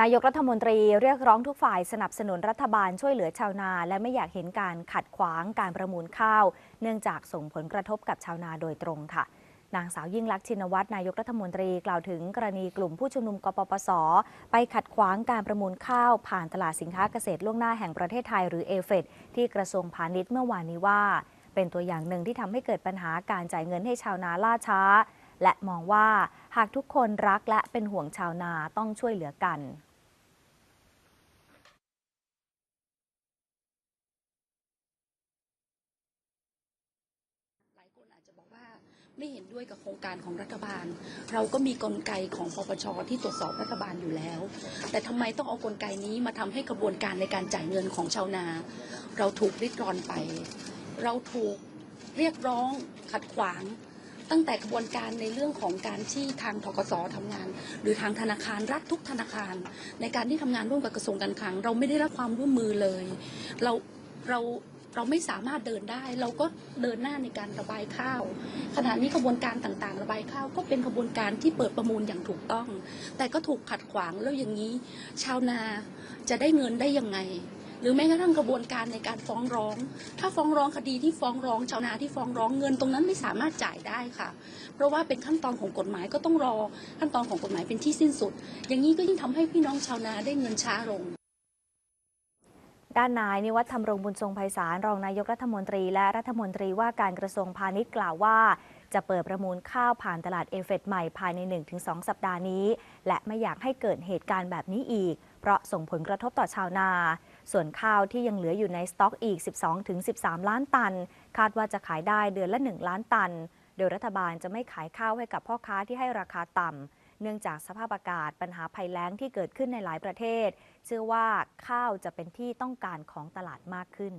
นายกรัฐมนตรีเรียกร้องทุกฝ่ายสนับสนุนรัฐบาลช่วยเหลือชาวนา และไม่อยากเห็นการขัดขวางการประมูลข้าว เนื่องจากส่งผลกระทบกับชาวนาโดยตรงค่ะ นางสาวยิ่งลักษณ์ชินวัตรนายกรัฐมนตรีกล่าวถึงกรณีกลุ่มผู้ชุมนุมกปปส ไปขัดขวางการประมูลข้าว ผ่านตลาดสินค้าเกษตรล่วงหน้าแห่งประเทศไทยหรือเอเฟที่กระทรวงพาณิชย์เมื่อวานนี้ว่า เป็นตัวอย่างหนึ่งที่ทำให้เกิดปัญหาการจ่ายเงินให้ชาวนาล่าช้า และมองว่าหากทุกคนรักและเป็นห่วงชาวนาต้องช่วยเหลือกันหลายคนอาจจะบอกว่าไม่เห็นด้วยกับโครงการของรัฐบาล เราก็มีกลไกของปปชที่ตรวจสอบรัฐบาลอยู่แล้ว แต่ทำไมต้องเอากลไกนี้มาทำให้กระบวนการในการจ่ายเงินของชาวนา เราถูกริดรอนไป เราถูกเรียกร้องขัดขวาง ตั้งแต่กระบวนการในเรื่องของการที่ทางทกสทำงาน หรือทางธนาคารรัฐทุกธนาคาร ในการที่ทำงานร่วมกับกระทรวงการคลัง เราไม่ได้รับความร่วมมือเลย เราเราเราไม่สามารถเดินได้ เราก็เดินหน้าในการระบายข้าวขณะนี้กระบวนการต่างๆ ระบายข้าวก็เป็นกระบวนการที่เปิดประมูลอย่างถูกต้อง แต่ก็ถูกขัดขวางแล้วอย่างนี้ ชาวนาจะได้เงินได้ยังไง รือแม้กระทั่งกระบวนการในการฟ้องร้อง ถ้าฟ้องร้องคดีที่ฟ้องร้องชาวนาที่ฟ้องร้องเงินตรงนั้นไม่สามารถจ่ายได้ค่ะ เพราะว่าเป็นขั้นตอนของกฎหมายก็ต้องรอขั้นตอนของกฎหมายเป็นที่สิ้นสุด อย่างนี้ก็ยิ่งทำให้พี่น้องชาวนาได้เงินช้าลงด้านนายนิวัฒน์ธรรมรงบุญทรงไพศาลรองนายกรัฐมนตรีและรัฐมนตรีว่าการกระทรวงพาณิชย์กล่าวว่า จะเปิดประมูลข้าวผ่านตลาดเอเฟดใหม่ภายใน 1-2 สัปดาห์นี้ และไม่อยากให้เกิดเหตุการณ์แบบนี้อีก เพราะส่งผลกระทบต่อชาวนา ส่วนข้าวที่ยังเหลืออยู่ในสต็อกอีก 12-13 ล้านตัน คาดว่าจะขายได้เดือนละ 1 ล้านตัน โดยรัฐบาลจะไม่ขายข้าวให้กับพ่อค้าที่ให้ราคาต่ำ เนื่องจากสภาพอากาศปัญหาภัยแล้งที่เกิดขึ้นในหลายประเทศ เชื่อว่าข้าวจะเป็นที่ต้องการของตลาดมากขึ้น